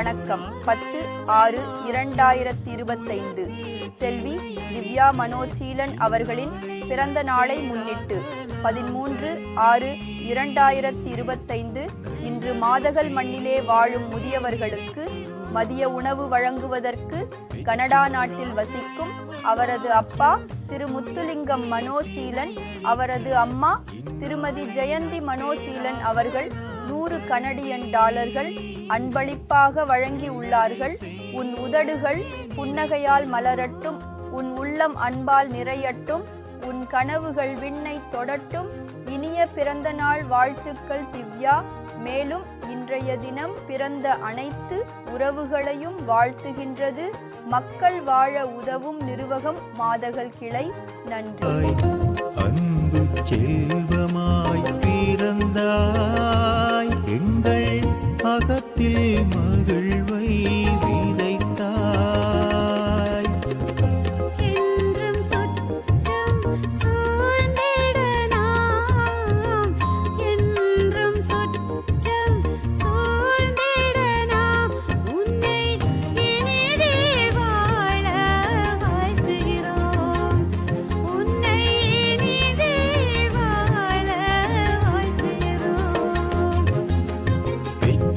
வணக்கம். பத்து ஆறு இரண்டாயிரத்தி இருபத்தைந்து செல்வி திவ்யா மனோசீலன் அவர்களின் பிறந்த நாளை முன்னிட்டு பதிமூன்று ஆறு இரண்டாயிரத்தி இருபத்தைந்து இன்று மாதகல் மண்ணிலே வாழும் முதியவர்களுக்கு மதிய உணவு வழங்குவதற்கு கனடா நாட்டில் வசிக்கும் அவரது அப்பா திரு முத்துலிங்கம் மனோசீலன் அவரது அம்மா திருமதி ஜெயந்தி மனோசீலன் அவர்கள் நூறு கனடியன் டாலர்கள் அன்பளிப்பாக வழங்கி உள்ளார்கள் உன் உதடுகள் புன்னகையால் மலரட்டும். உன் உள்ளம் அன்பால் நிறையட்டும். உன் கனவுகள் விண்ணை தொடட்டும். இனிய பிறந்த நாள் வாழ்த்துக்கள் திவ்யா. மேலும் இன்றைய தினம் பிறந்த அனைத்து உறவுகளையும் வாழ்த்துகின்றது. மக்கள் வாழ உதவும் நிறுவகம் மாதகள் கிளை. நன்றி. அன்பு எங்கள் அகத்தில் மா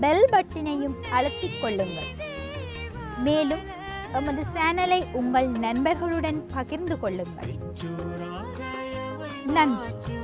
பெல் பட்டினையும் அழுத்திக் கொள்ளுங்கள். மேலும் எமது சேனலை உங்கள் நண்பர்களுடன் பகிர்ந்து கொள்ளுங்கள். நன்றி.